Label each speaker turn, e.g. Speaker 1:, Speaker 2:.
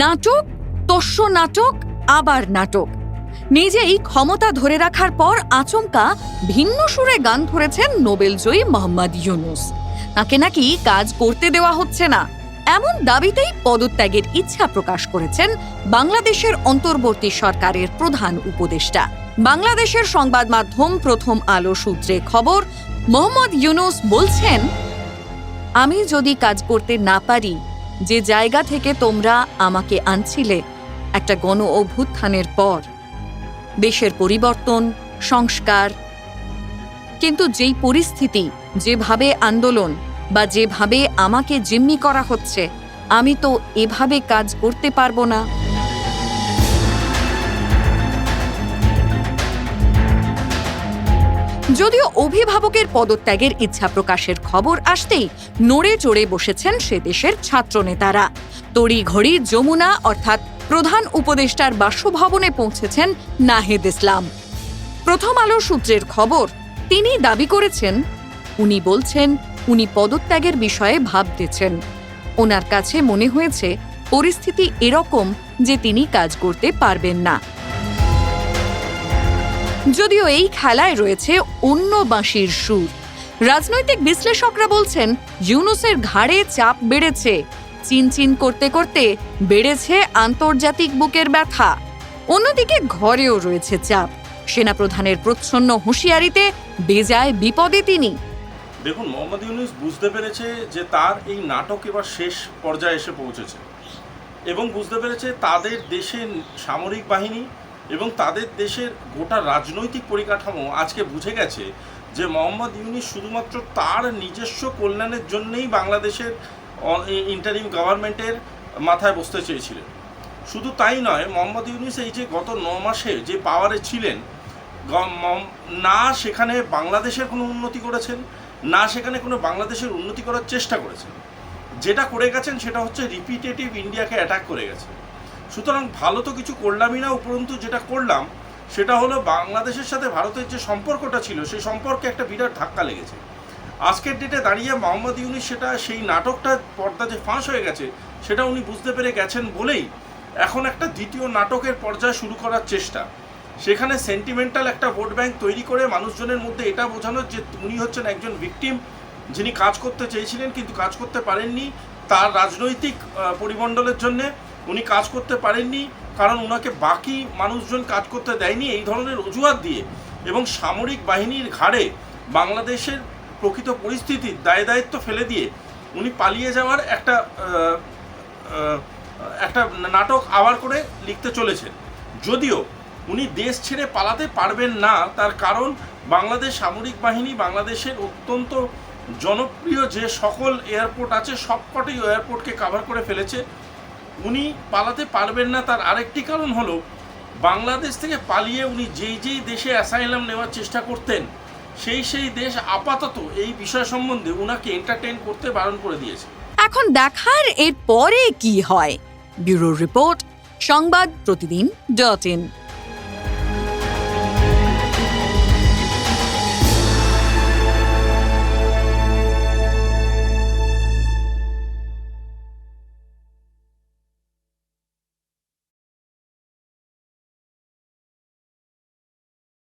Speaker 1: নাটক, তস্য নাটক, আবার নাটক। নিজেই ক্ষমতা ধরে রাখার পর আচমকা ভিন্ন সুরে গান ধরেছেন নোবেলজয়ী মোহাম্মদ ইউনুস। তাকে নাকি কাজ করতে দেওয়া হচ্ছে না। এমন দাবিতেই পদত্যাগের ইচ্ছা প্রকাশ করেছেন বাংলাদেশের অন্তর্বর্তী সরকারের প্রধান উপদেষ্টা। বাংলাদেশের সংবাদ মাধ্যম প্রথম আলো সূত্রে খবর, মোহাম্মদ ইউনুস বলছেন, আমি যদি কাজ করতে না পারি যে জায়গা থেকে তোমরা আমাকে আনছিলে, একটা গণ অভ্যুত্থানের পর। দেশের পরিবর্তন, সংস্কার। কিন্তু যেই পরিস্থিতি, যেভাবে আন্দোলন বা যেভাবে আমাকে জিম্মি করা হচ্ছে, আমি তো এভাবে কাজ করতে পারব না। যদিও অভিভাবকের পদত্যাগের ইচ্ছা প্রকাশের খবর আসতেই নড়ে চড়ে বসেছেন সে দেশের ছাত্রনেতারা। তড়িঘড়ি যমুনা অর্থাৎ প্রধান উপদেষ্টার বাসভবনে পৌঁছেছেন নাহিদ ইসলাম। প্রথম আলো সূত্রের খবর, তিনি দাবি করেছেন, উনি বলছেন, উনি পদত্যাগের বিষয়ে ভাবতেছেন। ওনার কাছে মনে হয়েছে, পরিস্থিতি এরকম যে তিনি কাজ করতে পারবেন না। যদিও এই খেলায় রয়েছে অন্য বাঁশির সুর। রাজনৈতিক বিশ্লেষকরা বলছেন, ইউনুসের ঘাড়ে চাপ বেড়েছে। চিনচিন করতে করতে বেড়েছে আন্তর্জাতিক বুকের ব্যথা। অন্যদিকে ঘরেও রয়েছে চাপ। সেনাপ্রধানের প্রচ্ছন্ন হুঁশিয়ারিতে বেজায় বিপদে তিনি।
Speaker 2: দেখুন, মোহাম্মদ ইউনুস বুঝতে পেরেছে যে তার এই নাটক এবার শেষ পর্যায়ে এসে পৌঁছেছে। এবং বুঝতে পেরেছে তাদের দেশের সামরিক বাহিনী এবং তাদের দেশের গোটা রাজনৈতিক পরিকাঠামো আজকে বুঝে গেছে যে মোহাম্মদ ইউনিস শুধুমাত্র তার নিজস্ব কল্যাণের জন্যেই বাংলাদেশের ইন্টারিম গভর্নমেন্টের মাথায় বসতে চেয়েছিলেন। শুধু তাই নয়, মোহাম্মদ ইউনিস এই যে গত ন মাসে যে পাওয়ারে ছিলেন না সেখানে বাংলাদেশের কোনো উন্নতি করেছেন, না সেখানে কোনো বাংলাদেশের উন্নতি করার চেষ্টা করেছেন। যেটা করে গেছেন সেটা হচ্ছে রিপিটেটিভ ইন্ডিয়াকে অ্যাটাক করে গেছে। সুতরাং ভালো তো কিছু করলামই না, উপরন্তু যেটা করলাম, সেটা হলো বাংলাদেশের সাথে ভারতের যে সম্পর্কটা ছিল, সেই সম্পর্কে একটা বিরাট ধাক্কা লেগেছে। আজকের ডেটে দাঁড়িয়ে মোহাম্মদ ইউনিস সেটা, সেই নাটকটা পর্দা যে ফাঁস হয়ে গেছে, সেটা উনি বুঝতে পেরে গেছেন বলেই এখন একটা দ্বিতীয় নাটকের পর্যায়ে শুরু করার চেষ্টা। সেখানে সেন্টিমেন্টাল একটা ভোট ব্যাংক তৈরি করে মানুষজনের মধ্যে এটা বোঝানোর যে উনি হচ্ছেন একজন ভিকটিম যিনি কাজ করতে চেয়েছিলেন কিন্তু কাজ করতে পারেননি, তার রাজনৈতিক পরিমণ্ডলের জন্য। উনি কাজ করতে পারেননি, কারণ ওনাকে বাকি মানুষজন কাজ করতে দেয়নি এই ধরনের অজুহাত দিয়ে। এবং সামরিক বাহিনীর ঘাড়ে বাংলাদেশের প্রকৃত পরিস্থিতির দায় দায়িত্ব ফেলে দিয়ে উনি পালিয়ে যাওয়ার একটা একটা নাটক আবার করে লিখতে চলেছেন। যদিও উনি দেশ ছেড়ে পালাতে পারবেন না, তার কারণ বাংলাদেশ সামরিক বাহিনী বাংলাদেশের অত্যন্ত জনপ্রিয় যে সকল এয়ারপোর্ট আছে, সবকটি এয়ারপোর্টকে কাভার করে ফেলেছে। উনি পালাতে পারবেন না তার আরেকটি কারণ হলো, বাংলাদেশ থেকে পালিয়ে উনি যেই যেই দেশে অ্যাসাইলাম নেওয়ার চেষ্টা করতেন, সেই সেই দেশ আপাতত এই বিষয় সম্বন্ধে উনাকে এন্টারটেইন করতে বারণ করে দিয়েছে।
Speaker 1: এখন দেখার এর পরে কি হয়? ব্যুরো রিপোর্ট, সংবাদ প্রতিদিন ডট ইন।